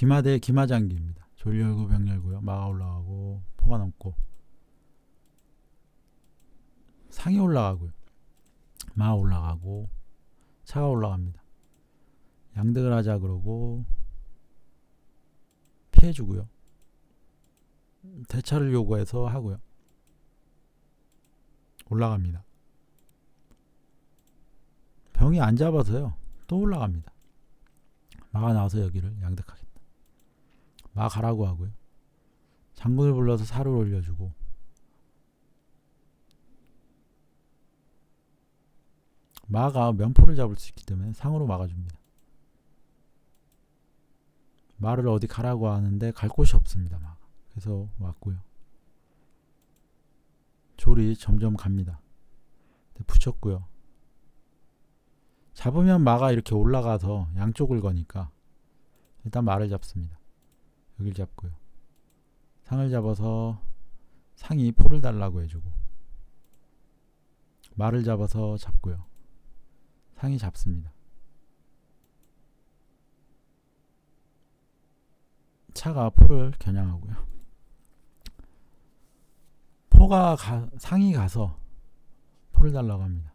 기마대 기마장기입니다. 졸 열고 병 열고요. 마가 올라가고 포가 넘고 상이 올라가고요. 마 올라가고 차가 올라갑니다. 양득을 하자 그러고 피해주고요. 대차를 요구해서 하고요. 올라갑니다. 병이 안 잡아서요. 또 올라갑니다. 마가 나와서 여기를 양득하겠다. 마 가라고 하고요. 장군을 불러서 살을 올려주고 마가 면포를 잡을 수 있기 때문에 상으로 막아줍니다. 말을 어디 가라고 하는데 갈 곳이 없습니다. 마가. 그래서 왔고요. 졸이 점점 갑니다. 네, 붙였고요. 잡으면 마가 이렇게 올라가서 양쪽을 거니까 일단 말을 잡습니다. 여길 잡고요. 상을 잡아서 상이 포를 달라고 해주고 말을 잡아서 잡고요. 상이 잡습니다. 차가 포를 겨냥하고요. 포가 가, 상이 가서 포를 달라고 합니다.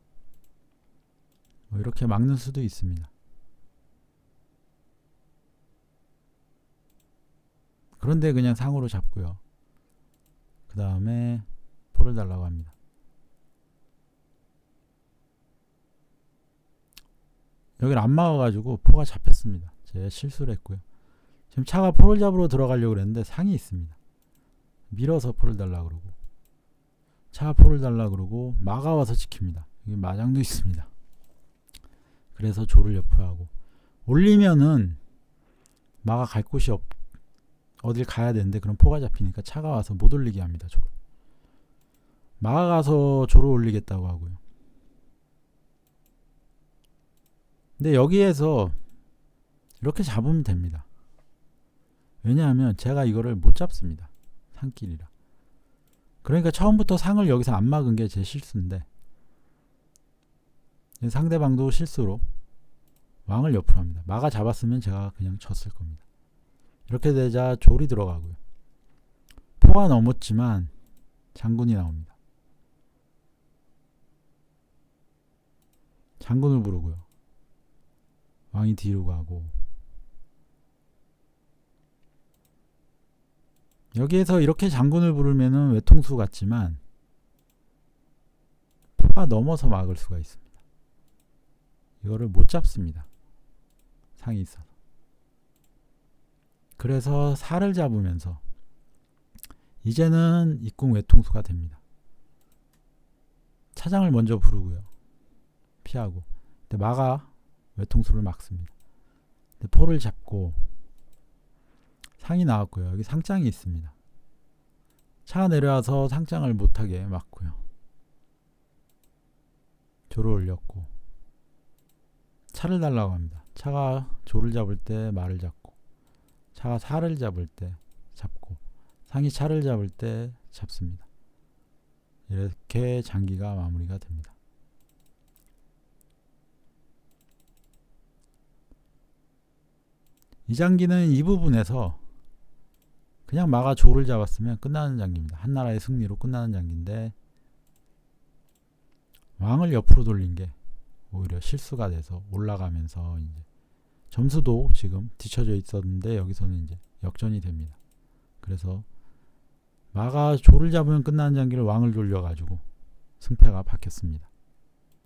뭐 이렇게 막는 수도 있습니다. 그런데 그냥 상으로 잡고요. 그 다음에 포를 달라고 합니다. 여기를 안 막아가지고 포가 잡혔습니다. 제가 실수를 했고요. 지금 차가 포를 잡으러 들어가려고 그랬는데 상이 있습니다. 밀어서 포를 달라 그러고 차가 포를 달라 그러고 막아와서 지킵니다. 여기 마장도 있습니다. 그래서 조를 옆으로 하고 올리면은 마가 갈 곳이 없 어딜 가야 되는데 그럼 포가 잡히니까 차가 와서 못 올리게 합니다. 조를 마가 가서 조를 올리겠다고 하고요. 근데 여기에서 이렇게 잡으면 됩니다. 왜냐하면 제가 이거를 못 잡습니다. 상길이라. 그러니까 처음부터 상을 여기서 안 막은 게 제 실수인데 상대방도 실수로 왕을 옆으로 합니다. 마가 잡았으면 제가 그냥 졌을 겁니다. 이렇게 되자 졸이 들어가고요. 포가 넘었지만 장군이 나옵니다. 장군을 부르고요. 왕이 뒤로 가고 여기에서 이렇게 장군을 부르면은 외통수 같지만 포가 넘어서 막을 수가 있습니다. 이거를 못 잡습니다. 상이 있어서. 그래서 살을 잡으면서 이제는 입궁 외통수가 됩니다. 차장을 먼저 부르고요. 피하고. 근데 마가 외통수를 막습니다. 근데 포를 잡고 상이 나왔고요. 여기 상장이 있습니다. 차가 내려와서 상장을 못하게 막고요. 조를 올렸고 차를 달라고 합니다. 차가 조를 잡을 때 말을 잡고 차가 살을 잡을 때 잡고 상이 차를 잡을 때 잡습니다. 이렇게 장기가 마무리가 됩니다. 이 장기는 이 부분에서 그냥 마가 조를 잡았으면 끝나는 장기입니다. 한나라의 승리로 끝나는 장기인데 왕을 옆으로 돌린 게 오히려 실수가 돼서 올라가면서 이제 점수도 지금 뒤쳐져 있었는데 여기서는 이제 역전이 됩니다. 그래서 마가 조를 잡으면 끝나는 장기를 왕을 돌려가지고 승패가 바뀌었습니다.